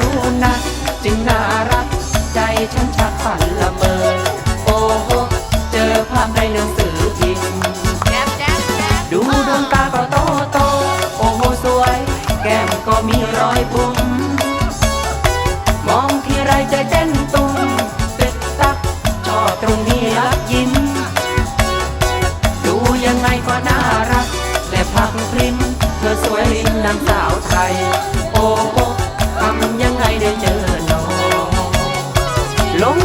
รู้นะ จึงน่ารัก ใจฉันชักฝันละเมอ โอ้โห เจอภาพในหนังสือพิมพ์แจ๊บแจ๊บแจ๊บดูดวงตาก็โตโต โอ้โห สวย แก้มก็มีรอยปุ่มมองทีไรใจเต้นตุ้มตึกตักชอบตรงนี้รักยิ้ม ดูยังไงก็น่ารัก และพักพริมเธอสวยลิ้นนางสาวไทย Long